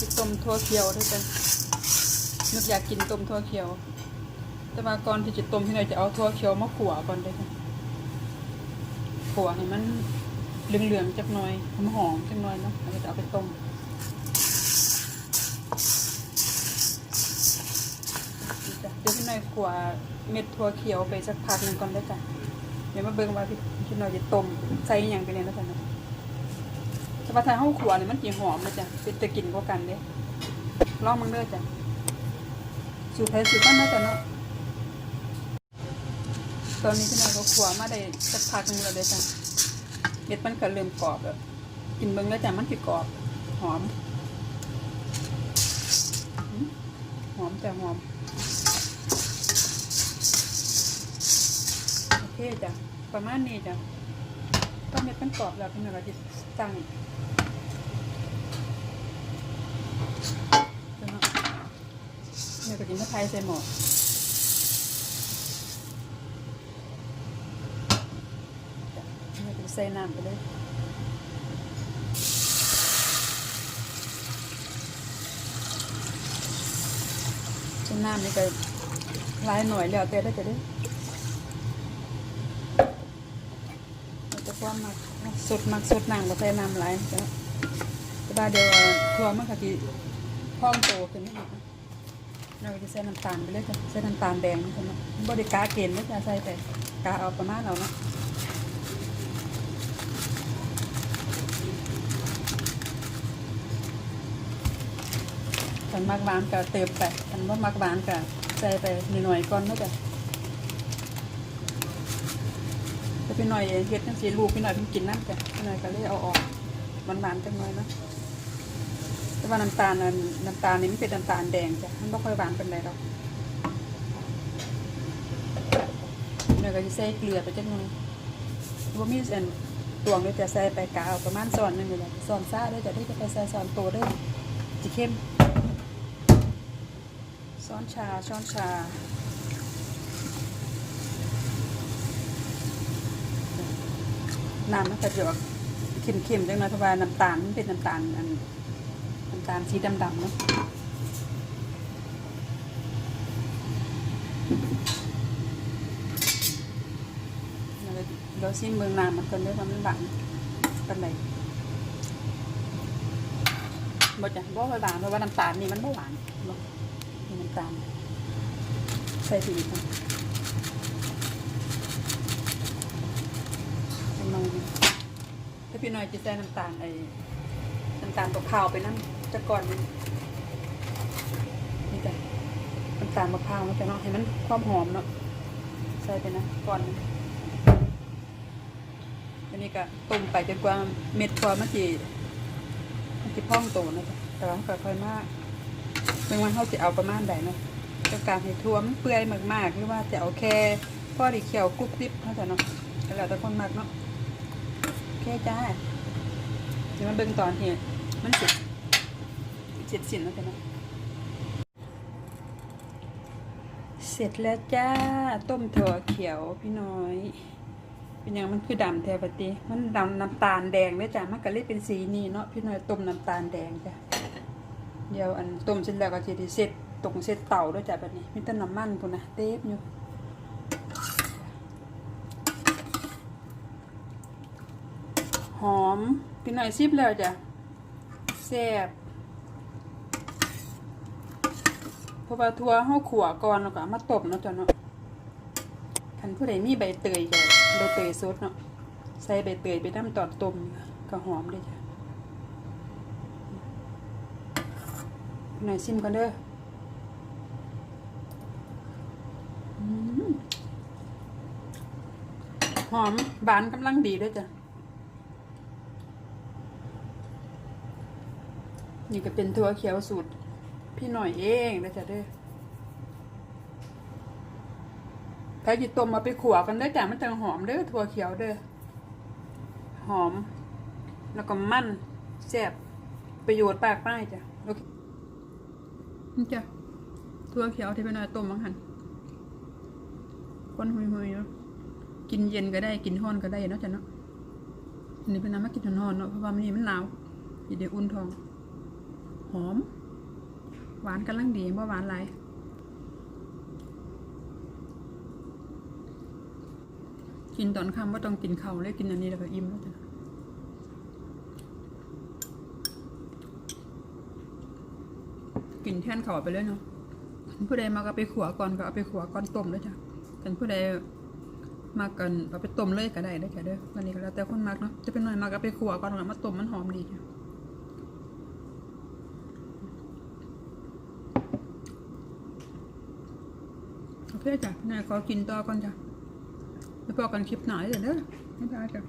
จะต้มถั่วเขียวด้วยจ้ะนึกอยากกินต้มถั่วเขียว แต่ว่าก่อนที่จะต้มพี่หน่อยจะเอาถั่วเขียวมาขัวก่อนเลยค่ะขัวให้มันเหลืองๆจักหน่อยหอมๆจักหน่อยเนาะแล้วก็จะเอาไปต้มเดี๋ยวพี่หน่อยขัวเม็ดถั่วเขียวไปสักพักหนึ่งก่อนได้อจ้ะเดี๋ยวมาเบิ่งว่าพี่พี่หน่อยจะต้มใส่อย่างไปเนี่ยแล้วกันนะ แต่ว่าถ้าเฮาขัวนี่มันสิหอมนะจ้ะเป็นตะกินกว่ากันเด้ลองมึงเด้อจ้ะสูตรไทยสูตรบ้านน่าจะเนาะตอนนี้พี่นายก็ขัวมาได้สักพักหนึงแล้วเด้อจ้ะเม็ดมันก็เริ่มกรอบแล้วกินเบิ่งแล้วจ้ะมันสิกรอบหอมหอมจ้ะหอมโอเคจ้ะประมาณนี้จ้ะตอนเม็ดมันกรอบแล้วพี่นายก็จะตั้งเดี๋ยเนาะเนี่ยก็จะ มาไทยใส่หม้อเราจะใส่น้ำไปเลยใส่น้ำ สดมักสดน้ำก็ใส่น้ำหลายจ้ะแต่ว่าเดี๋ยวทัวมันก็จะพองโตขึ้นนิดหน่อยเราจะใส่น้ำตาลไปเลยจ้ะใส่น้ำตาลแดงนะครับเนาะบริกาเกณฑ์ไม่จะใส่แต่กาเอาประมาณเราเนาะกันมักหวานก็เติมไปกันว่ามักหวานก็ใส่ไปนิดหน่อยก่อนเนาะจ้ะแต่ พี่หน่อยเฮ็ดจังซี่ลูกพี่หน่อยเพิ่งกินน้ำจ้ะพี่หน่อยก็เลยเอาออกหวานๆจังหน่อยเนาะแต่ว่าน้ำตาลนั้นน้ำตาลนี่มันเป็นน้ำตาลแดงจ้ะมันบ่ค่อยหวานเปานใดดอกพี่หน่อยก็สิใส่เกลือไปจักหน่อยบ่มีอันตวงเลยจะใส่ไปกะเอาประมาณช้อนหนึงนี่แหละช้อนซ่าด้อจะได้จะไปใส่ช้อนโตด้อสิเข้มช้อนชาช้อนชา น้ำมันก็จะออกเค็มๆจังนะเพราะว่าน้ำตาลมันเป็นน้ำตาลอันน้ำตาลสีดำๆเนาะเดี๋ยวซิมเมืองน้ำมันกันด้วยความมันบางกันไหนบ่จ้ะบ่ค่อยหวานเพราะว่าน้ำตาลนี่มันบ่หวานน้ำตาลใส่ไปอีก นมถ้าพี่น้อยจะใส่น้ำตาลไอ้น้ำตาลมะพร้าวไปนั่นจะก่อนนี่จ้ะน้ำตาลมะพร้าวมันจะเนาะให้มันความหอมเนาะใส่ไปนะก่อนอันนี้ก็ต้มไปจนกว่าเม็ดพอมันจีมันจีพองโตนะจ๊ะแต่ว่าค่อยๆมากเมื่อวันเขาจะเอาประมาณใดเนาะต้องการให้ท่วมนเปื่อยมากๆหรือว่าจะเอาแค่พอดีเขียวกรุบกริบเท่านั้นเนาะแล้วแต่คนมากเนาะ โอเคจ้า เดี๋ยวมาเบิ่งตอนที่มันเสร็จเสร็จสิ้นแล้วกันนาะเสร็จแล้วจ้า ต้มถั่วเขียวพี่น้อย เป็นยังมันคือดำแท้ปฏิมันดำน้ำตาลแดงเลยจ้ะมันก็เลยเป็นสีนี้เนาะพี่น้อยต้มน้ำตาลแดงจ้ะเดี๋ยวอันต้มเสร็จแล้วก็จะได้เสร็จตรงเสร็จเต่าด้วยจ้ะแบบนี้มีแต่น้ำมันพุ่นนะเต็มอยู่ หอมพี่หน่อยซิบแล้วจ้ะแซ่บพราะว่าทัวเฮาขัวก่อนแล้วก็มาต้มเนาะจ้ะเนาะคันผู้ใดมีใบเตยก็ใบเตยสดเนาะใส่ใบเตยไปน้ำตอนต้มก็หอมเลยจ้ะหน่อยชิมกันเด้อหอมบานกำลังดีด้วยจ้ะ นี่ก็เป็นถั่วเขียวสูตร พี่หน่อยเองนะจ๊ะเด้อถ้าจิตต้มมาไปขัวกันได้อจ้ะมันจะหอมเด้อถั่วเขียวเด้อหอม แล้วก็มันแซ่บประโยชน์ปากป้ายจ้ะโอเคนี่จ้ะถั่วเขียวที่เป็นอะไรต้มมังหันคนหุยๆเนาะกินเย็นก็ได้กินห้อนก็ได้เนาะจ้ะเนาะนนี้เป็นน้ำมากินห้อนเนาะเพราะว่ามันนี่มันหนาวอย่าเดี๋ยวอุ่นท้อง หอม หวานกำลังดีบ่หวานไรกินตอนค่ำว่าต้องกินเขาเลยกินอันนี้แล้วก็อิ่มแล้วจ้ะกินแท่นเขาไปเลยเนาะผู้ใดมาก็ไปขัวก่อนก็เอาไปขัวก่อนต้มเลยจ้ะกันผู้ใดมากันเอาไปต้มเลยก็ได้ได้อจ้ะเด้อวันนี้ก็แล้วแต่คนมักเนาะจะเป็นหน่อยมากก็เอาไปขัวก่อนแล้วมาต้มมันหอมดีจ้ะ โอเคจ้ะนายขอกินต่อก่อนจ้ะแล้วพอกันคลิปหนาเลยเด้อไม่ได้จ้ะ